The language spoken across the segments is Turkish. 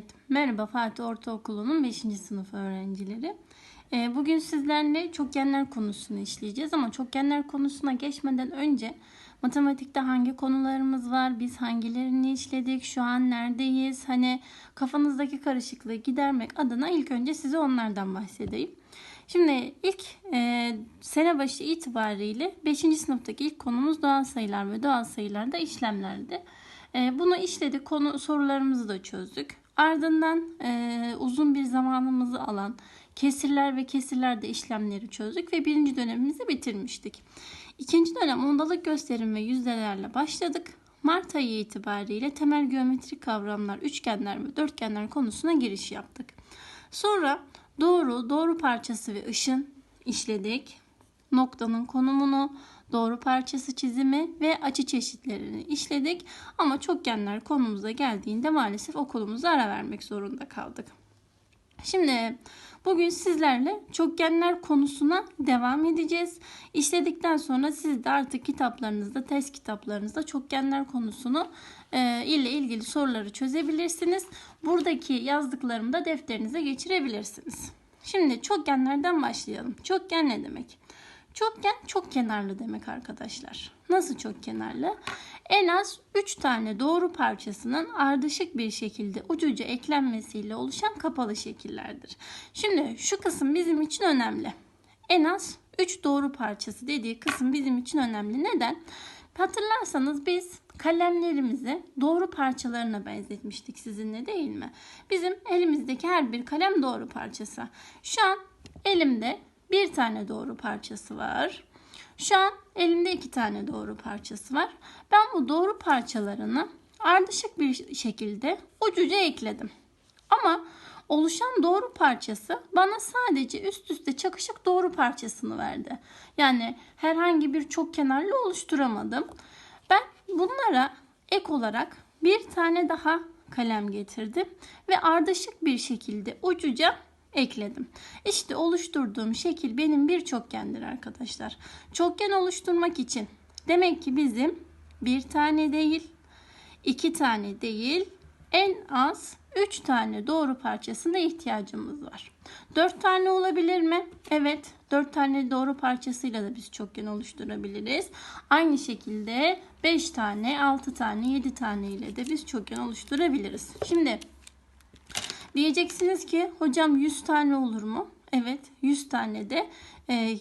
Evet, merhaba Fatih Ortaokulu'nun 5. sınıf öğrencileri. Ee, Bugün sizlerle çokgenler konusunu işleyeceğiz ama çokgenler konusuna geçmeden önce matematikte hangi konularımız var, biz hangilerini işledik, şu an neredeyiz, hani kafanızdaki karışıklığı gidermek adına ilk önce size onlardan bahsedeyim. Şimdi ilk e, sene başı itibariyle 5. sınıftaki ilk konumuz doğal sayılar ve doğal sayılarda işlemlerdi. E, bunu işledik, konu sorularımızı da çözdük. Ardından e, uzun bir zamanımızı alan kesirler ve kesirlerde işlemleri çözdük ve birinci dönemimizi bitirmiştik. İkinci dönem ondalık gösterim ve yüzdelerle başladık. Mart ayı itibariyle temel geometrik kavramlar, üçgenler ve dörtgenler konusuna giriş yaptık. Sonra doğru, doğru parçası ve ışın işledik. Noktanın konumunu, doğru parçası çizimi ve açı çeşitlerini işledik. Ama çokgenler konumuza geldiğinde maalesef okulumuza ara vermek zorunda kaldık. Şimdi bugün sizlerle çokgenler konusuna devam edeceğiz. İşledikten sonra siz de artık kitaplarınızda, test kitaplarınızda çokgenler konusunu e, ile ilgili soruları çözebilirsiniz. Buradaki yazdıklarımı da defterinize geçirebilirsiniz. Şimdi çokgenlerden başlayalım. Çokgen ne demek? Çokgen çok kenarlı demek arkadaşlar. Nasıl çok kenarlı? En az 3 tane doğru parçasının ardışık bir şekilde ucuca eklenmesiyle oluşan kapalı şekillerdir. Şimdi şu kısım bizim için önemli. En az 3 doğru parçası dediği kısım bizim için önemli. Neden? Hatırlarsanız biz kalemlerimizi doğru parçalarına benzetmiştik sizinle değil mi? Bizim elimizdeki her bir kalem doğru parçası. Şu an elimde bir tane doğru parçası var. Şu an elimde iki tane doğru parçası var. Ben bu doğru parçalarını ardışık bir şekilde ucuca ekledim. Ama oluşan doğru parçası bana sadece üst üste çakışık doğru parçasını verdi. Yani herhangi bir çok kenarlı oluşturamadım. Ben bunlara ek olarak bir tane daha kalem getirdim ve ardışık bir şekilde ucuca ekledim. İşte oluşturduğum şekil benim bir çokgendir arkadaşlar. Çokgen oluşturmak için demek ki bizim bir tane değil, iki tane değil, en az 3 tane doğru parçasına ihtiyacımız var. 4 tane olabilir mi? Evet. 4 tane doğru parçasıyla da biz çokgen oluşturabiliriz. Aynı şekilde 5 tane, 6 tane, 7 tane ile de biz çokgen oluşturabiliriz. Şimdi diyeceksiniz ki hocam 100 tane olur mu? Evet 100 tane de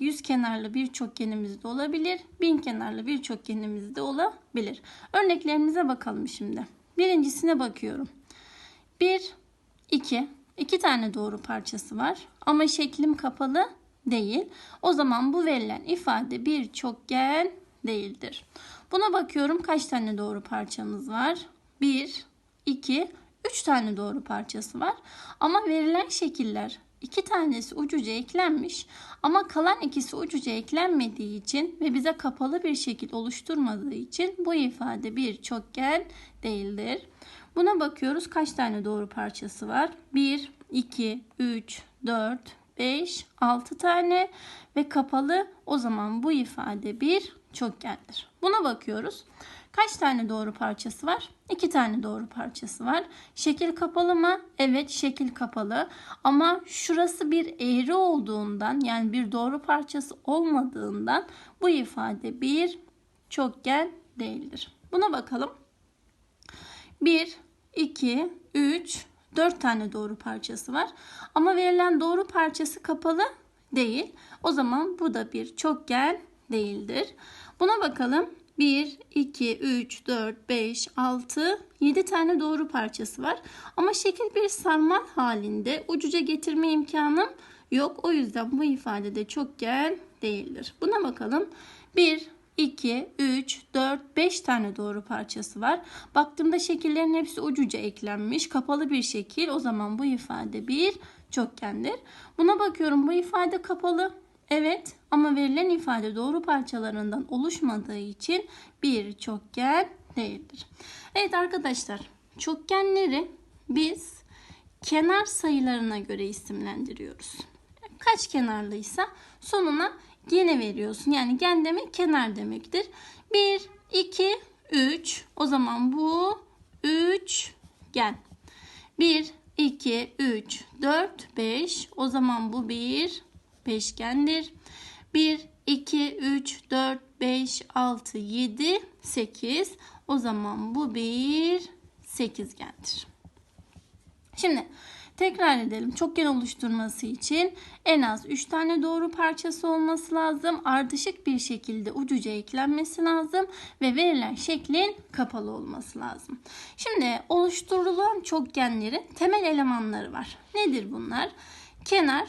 100 kenarlı bir çokgenimiz de olabilir. 1000 kenarlı bir çokgenimiz de olabilir. Örneklerimize bakalım şimdi. Birincisine bakıyorum. 1, 2. 2 tane doğru parçası var. Ama şeklim kapalı değil. O zaman bu verilen ifade bir çokgen değildir. Buna bakıyorum kaç tane doğru parçamız var? 1, 2, 3 tane doğru parçası var. Ama verilen şekiller iki tanesi ucuca eklenmiş ama kalan ikisi ucuca eklenmediği için ve bize kapalı bir şekil oluşturmadığı için bu ifade bir çokgen değildir. Buna bakıyoruz kaç tane doğru parçası var? 1, 2, 3, 4, 5, 6 tane ve kapalı o zaman bu ifade bir çokgendir. Buna bakıyoruz. Kaç tane doğru parçası var? 2 tane doğru parçası var. Şekil kapalı mı? Evet şekil kapalı. Ama şurası bir eğri olduğundan yani bir doğru parçası olmadığından bu ifade bir çokgen değildir. Buna bakalım. 1, 2, 3, 4 tane doğru parçası var. Ama verilen doğru parçası kapalı değil. O zaman bu da bir çokgen değildir. Buna bakalım. 1, 2, 3, 4, 5, 6, 7 tane doğru parçası var. Ama şekil bir sarmal halinde ucuca getirme imkanım yok. O yüzden bu ifadede çokgen değildir. Buna bakalım. 1, 2, 3, 4, 5 tane doğru parçası var. Baktığımda şekillerin hepsi ucuca eklenmiş. Kapalı bir şekil. O zaman bu ifade bir çokgendir. Buna bakıyorum. Bu ifade kapalı. Evet ama verilen ifade doğru parçalarından oluşmadığı için bir çokgen değildir. Evet arkadaşlar çokgenleri biz kenar sayılarına göre isimlendiriyoruz. Kaç kenarlıysa sonuna gene veriyorsun. Yani gen demek kenar demektir. 1, 2, 3 o zaman bu 3 gen. 1, 2, 3, 4, 5. O zaman bu bir beşgendir. 1, 2, 3, 4, 5, 6, 7, 8. O zaman bu bir sekizgendir. Şimdi tekrar edelim. Çokgen oluşturması için en az 3 tane doğru parçası olması lazım. Ardışık bir şekilde ucuca eklenmesi lazım ve verilen şeklin kapalı olması lazım. Şimdi oluşturulan çokgenlerin temel elemanları var. Nedir bunlar? Kenar,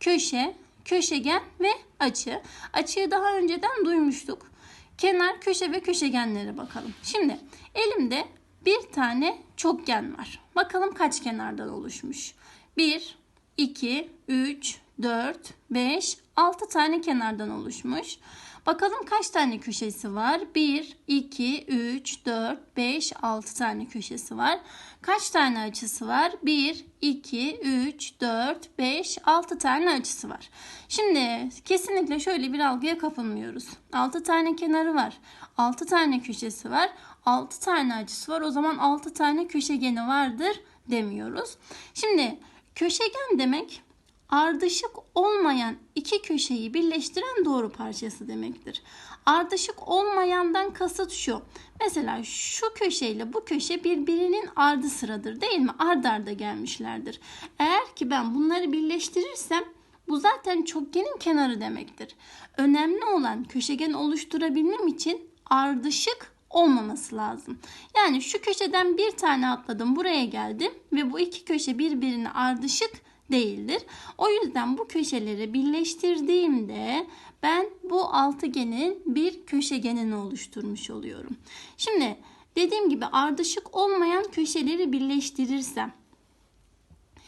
köşe, köşegen ve açı. Açıyı daha önceden duymuştuk. Kenar, köşe ve köşegenlere bakalım. Şimdi elimde bir tane çokgen var. Bakalım kaç kenardan oluşmuş. 1, 2, 3, 4, 5, 6 tane kenardan oluşmuş. Bakalım kaç tane köşesi var? 1, 2, 3, 4, 5, 6 tane köşesi var. Kaç tane açısı var? 1, 2, 3, 4, 5, 6 tane açısı var. Şimdi kesinlikle şöyle bir algıya kapılmıyoruz. 6 tane kenarı var. 6 tane köşesi var. 6 tane açısı var. O zaman 6 tane köşegeni vardır demiyoruz. Şimdi köşegen demek ardışık olmayan iki köşeyi birleştiren doğru parçası demektir. Ardışık olmayandan kasıt şu. Mesela şu köşeyle bu köşe birbirinin ardı sıradır değil mi? Ard arda gelmişlerdir. Eğer ki ben bunları birleştirirsem bu zaten çokgenin kenarı demektir. Önemli olan köşegen oluşturabilmem için ardışık olmaması lazım. Yani şu köşeden bir tane atladım buraya geldim ve bu iki köşe birbirine ardışık değildir. O yüzden bu köşeleri birleştirdiğimde ben bu altıgenin bir köşegenini oluşturmuş oluyorum. Şimdi dediğim gibi ardışık olmayan köşeleri birleştirirsem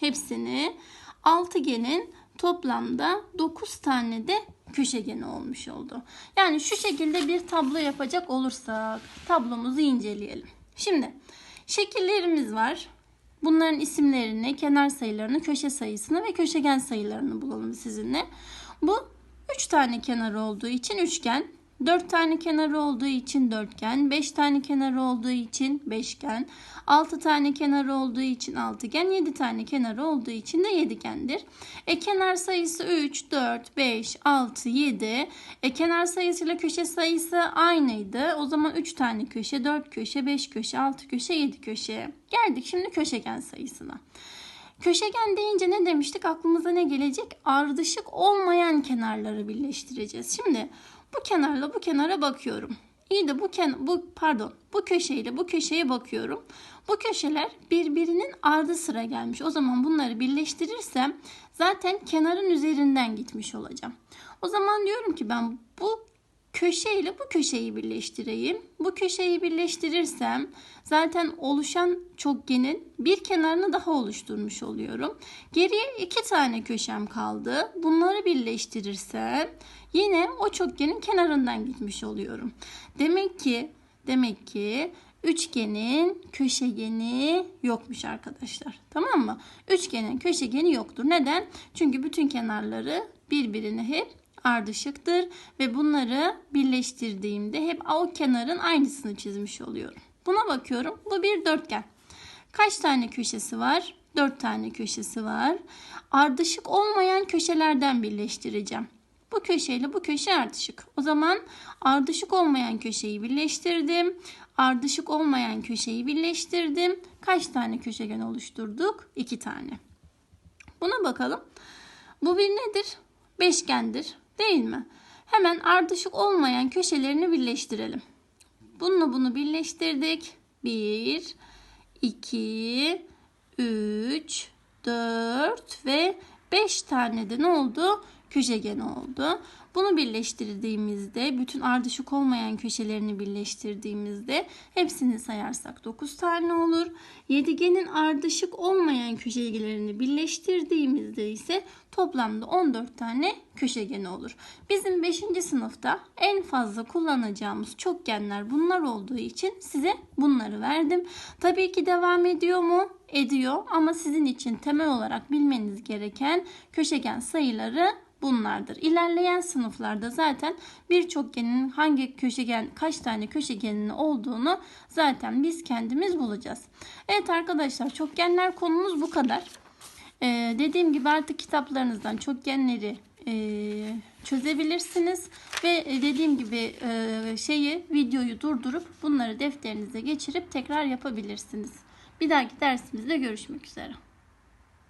hepsini altıgenin toplamda 9 tane de köşegeni olmuş oldu. Yani şu şekilde bir tablo yapacak olursak tablomuzu inceleyelim. Şimdi şekillerimiz var. Bunların isimlerini, kenar sayılarını, köşe sayısını ve köşegen sayılarını bulalım sizinle. Bu 3 tane kenar olduğu için üçgen. 4 tane kenarı olduğu için dörtgen, 5 tane kenarı olduğu için beşgen, 6 tane kenarı olduğu için altıgen, 7 tane kenarı olduğu için de yedigendir. E kenar sayısı 3, 4, 5, 6, 7. E kenar sayısıyla köşe sayısı aynıydı. O zaman 3 tane köşe, 4 köşe, 5 köşe, 6 köşe, 7 köşe. Geldik şimdi köşegen sayısına. Köşegen deyince ne demiştik? Aklımıza ne gelecek? Ardışık olmayan kenarları birleştireceğiz. Şimdi bu kenarla bu kenara bakıyorum. İyi de bu ken bu pardon bu köşeyle bu köşeye bakıyorum. Bu köşeler birbirinin ardı sıra gelmiş. O zaman bunları birleştirirsem zaten kenarın üzerinden gitmiş olacağım. O zaman diyorum ki ben bu köşe ile bu köşeyi birleştireyim. Bu köşeyi birleştirirsem zaten oluşan çokgenin bir kenarını daha oluşturmuş oluyorum. Geriye iki tane köşem kaldı. Bunları birleştirirsem yine o çokgenin kenarından gitmiş oluyorum. Demek ki demek ki üçgenin köşegeni yokmuş arkadaşlar. Tamam mı? Üçgenin köşegeni yoktur. Neden? Çünkü bütün kenarları birbirine hep ardışıktır ve bunları birleştirdiğimde hep o kenarın aynısını çizmiş oluyorum. Buna bakıyorum. Bu bir dörtgen. Kaç tane köşesi var? Dört tane köşesi var. Ardışık olmayan köşelerden birleştireceğim. Bu köşeyle bu köşe ardışık. O zaman ardışık olmayan köşeyi birleştirdim. Ardışık olmayan köşeyi birleştirdim. Kaç tane köşegen oluşturduk? İki tane. Buna bakalım. Bu bir nedir? Beşgendir. Değil mi? Hemen ardışık olmayan köşelerini birleştirelim. Bununla bunu birleştirdik. 1, 2, 3, 4 ve 5 tane de ne oldu? Köşegen oldu. Bunu birleştirdiğimizde bütün ardışık olmayan köşelerini birleştirdiğimizde hepsini sayarsak 9 tane olur. Yedigenin ardışık olmayan köşelerini birleştirdiğimizde ise toplamda 14 tane köşegeni olur. Bizim 5. sınıfta en fazla kullanacağımız çokgenler bunlar olduğu için size bunları verdim. Tabii ki devam ediyor mu? Ediyor ama sizin için temel olarak bilmeniz gereken köşegen sayıları bunlardır. İlerleyen sınıflarda zaten bir çokgenin hangi köşegen, kaç tane köşegenin olduğunu zaten biz kendimiz bulacağız. Evet arkadaşlar çokgenler konumuz bu kadar. Ee, dediğim gibi artık kitaplarınızdan çokgenleri e, çözebilirsiniz ve e, dediğim gibi e, şeyi videoyu durdurup bunları defterinize geçirip tekrar yapabilirsiniz. Bir dahaki dersimizde görüşmek üzere.